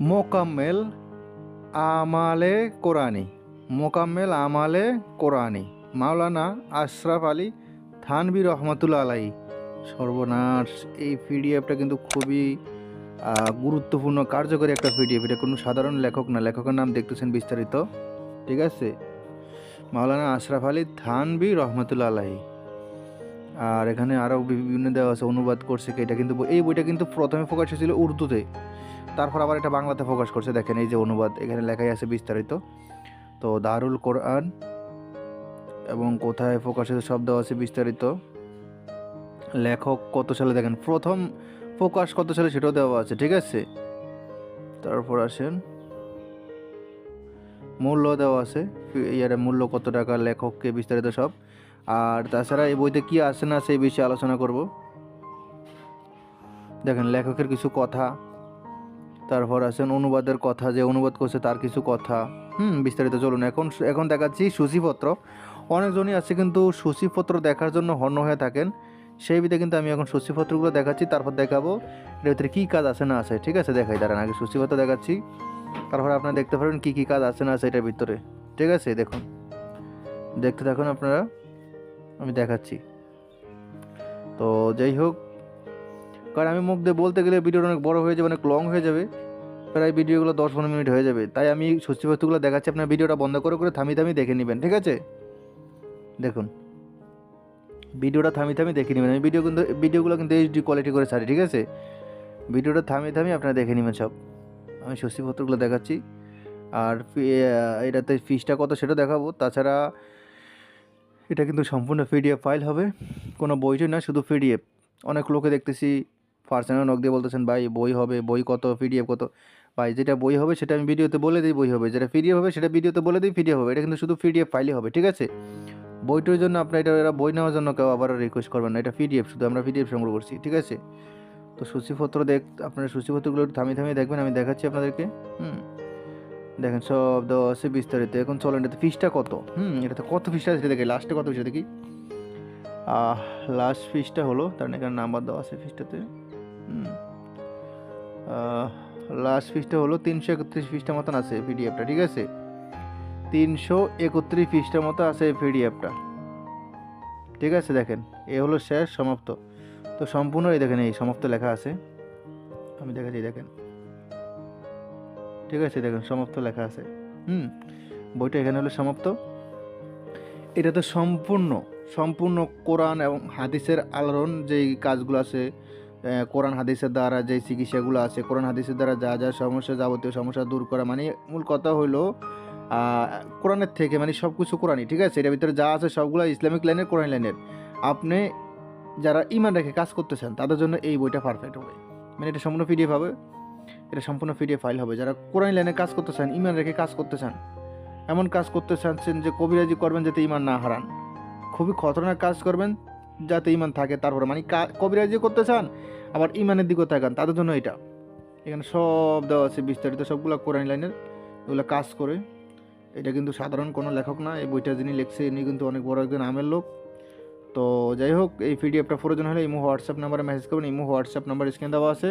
মোকাম্মেল আমালে কোরআনি। মোকাম্মেল আমালে কোরআনি। মাওলানা আশরাফ আলী থানবী রহমতুল্লা আলাই সর্বনাশ, এই পিডিএফটা কিন্তু খুবই গুরুত্বপূর্ণ, কার্যকরী একটা পিডিএফ। এটা কোনো সাধারণ লেখক না। লেখকের নাম দেখতেছেন বিস্তারিত। ঠিক আছে? মাওলানা আশরাফ আলী থানবী রহমতুল্লা আলাহি আর এখানে আরও বিভিন্ন দেওয়া আছে, অনুবাদ করছে কি এটা কিন্তু এই বইটা কিন্তু প্রথমে ফোকাস হয়েছিল উর্দুতে। তারপর আবার এটা বাংলাতে ফোকাস করছে, দেখেন এই যে অনুবাদ, এখানে লেখাই আছে বিস্তারিত। তো দারুল কোরআন এবং কোথায় ফোকাস হয়েছে সব দেওয়া আছে বিস্তারিত। লেখক কত সালে, দেখেন প্রথম ফোকাস কত সালে সেটাও দেওয়া আছে, ঠিক আছে? তারপর আসেন, মূল্য দেওয়া আছে ইয়ারে মূল্য কত টাকা, লেখককে বিস্তারিত সব। আর তাছাড়া এই বইতে কি আছে না সেই বিষয়ে আলোচনা করব। দেখেন, লেখকের কিছু কথা, তারপর আছেন অনুবাদের কথা, যে অনুবাদ করছে তার কিছু কথা। হুম, বিস্তারিত চলুন। এখন এখন দেখাচ্ছি সূচিপত্র। অনেকজনই আছে কিন্তু সূচিপত্র দেখার জন্য হন্য হয়ে থাকেন। সেই বিধে কিন্তু আমি এখন সূচিপত্রগুলো দেখাচ্ছি, তারপর দেখাবো এর ভিতরে কী কাজ আছে না আছে। ঠিক আছে, দেখাই, দাঁড়ান, আগে সূচিপত্র দেখাচ্ছি। তারপর আপনারা দেখতে পারবেন কী কী কাজ আছে না আছে এটার ভিতরে। ঠিক আছে, দেখুন। দেখতে থাকুন আপনারা। আমি দেখাচ্ছি। তো যাই হোক, কারণ আমি মুখ দিয়ে বলতে গেলে ভিডিওটা অনেক বড় হয়ে যাবে, অনেক লং হয়ে যাবে। প্রায় ভিডিওগুলো দশ পনেরো মিনিট হয়ে যাবে। তাই আমি সূচিপত্রগুলো দেখাচ্ছি, আপনার ভিডিওটা বন্ধ করে করে থামি থামি দেখে নেবেন, ঠিক আছে? দেখুন। ভিডিওটা থামি থামি দেখে নেবেন। আমি ভিডিও কিন্তু, ভিডিওগুলো কিন্তু এইচডি কোয়ালিটি করে ছাড়ি, ঠিক আছে? ভিডিওটা থামি থামি আপনারা দেখে নেবেন সব। আমি সূচিপত্রগুলো দেখাচ্ছি। আর এটাতে ফিসটা কত সেটা দেখাবো। তাছাড়া এটা কিন্তু সম্পূর্ণ পিডিএফ ফাইল হবে। কোনো বইটি না, শুধু পিডিএফ। অনেক লোকে দেখতেছি পার্সোনাল নক দিয়ে বলতেছেন, ভাই, বই হবে, বই কত, পিডিএফ কত? ভাই, যেটা বই হবে সেটা আমি ভিডিওতে বলে দিই বই হবে। যেটা পিডিএফ হবে সেটা ভিডিওতে বলে দিই পিডিএফ হবে। এটা কিন্তু শুধু পিডিএফ ফাইলই হবে, ঠিক আছে? বইটার জন্য আপনার এটা, এরা বই নেওয়ার জন্য কেউ আবার রিকোয়েস্ট করবেন না। এটা পিডিএফ, শুধু আমরা পিডিএফ সংগ্রহ করছি, ঠিক আছে? তো সূচিপত্র দেখ, আপনারা সূচিপত্রগুলো থামিয়ে থামিয়ে দেখবেন, আমি দেখাচ্ছি আপনাদেরকে। হুম। দেখেন সব দেওয়া আছে বিস্তারিত। এখন চলেন, এটাতে ফিসটা কত? হুম, এটাতে কত ফিসটা আছে দেখি লাস্টে কত ফিসটা দেখি? লাস্ট ফিসটা হলো, তার এখানে নাম্বার দেওয়া আছে ফিসটাতে লাস্ট ফিসটা হলো তিনশো একত্রিশ ফিসটা মতন আছে পিডিএফটা ঠিক আছে? তিনশো একত্রিশ ফিসটার মতো আছে পিডিএফটা ঠিক আছে, দেখেন, এ হলো শেষ, সমাপ্ত। তো সম্পূর্ণ এই দেখেন, এই সমাপ্ত লেখা আছে। আমি দেখাচ্ছি, দেখেন। ঠিক আছে, দেখেন, সমাপ্ত লেখা আছে। হুম, বইটা এখানে হলো সমাপ্ত। এটা তো সম্পূর্ণ সম্পূর্ণ কোরআন এবং হাদিসের আলোড়ন, যেই কাজগুলো আছে কোরআন হাদিসের দ্বারা যেই চিকিৎসাগুলো আছে, কোরআন হাদিসের দ্বারা যা যা সমস্যা যাবতীয় সমস্যা দূর করা মানে মূল কথা হলো কোরআনের থেকে মানে সব কিছু কোরআনই, ঠিক আছে? এটার ভিতরে যা আছে সবগুলো ইসলামিক লাইনের, কোরআন লাইনের। আপনি যারা ইমান রেখে কাজ করতেছেন তাদের জন্য এই বইটা পারফেক্ট হবে। মানে এটা সম্পূর্ণ পিডিএফ হবে। এটা সম্পূর্ণ পিডিএফ ফাইল হবে। যারা কোরআন লাইনে কাজ করতে চান, ইমান রেখে কাজ করতে চান, এমন কাজ করতে চাচ্ছেন যে কবিরাজি করবেন যাতে ইমান না হারান। খুবই খতরনাক কাজ করবেন যাতে ইমান থাকে তারপরে। মানে কবিরাজি করতে চান, আবার ইমানের দিকেও তাকান, তাদের জন্য এটা। এখানে সব দেওয়া আছে বিস্তারিত, সবগুলো কোরআন লাইনের, এগুলো কাজ করে। এটা কিন্তু সাধারণ কোনো লেখক না, এই বইটা যিনি লিখছে ইনি কিন্তু অনেক বড় একজন আমের লোক। তো যাই হোক, এই পিডিএফটা প্রয়োজন হলে ইমো হোয়াটসঅ্যাপ নাম্বারে মেসেজ করবেন, ইমো হোয়াটসঅ্যাপ নাম্বার স্ক্রিন দেওয়া আছে।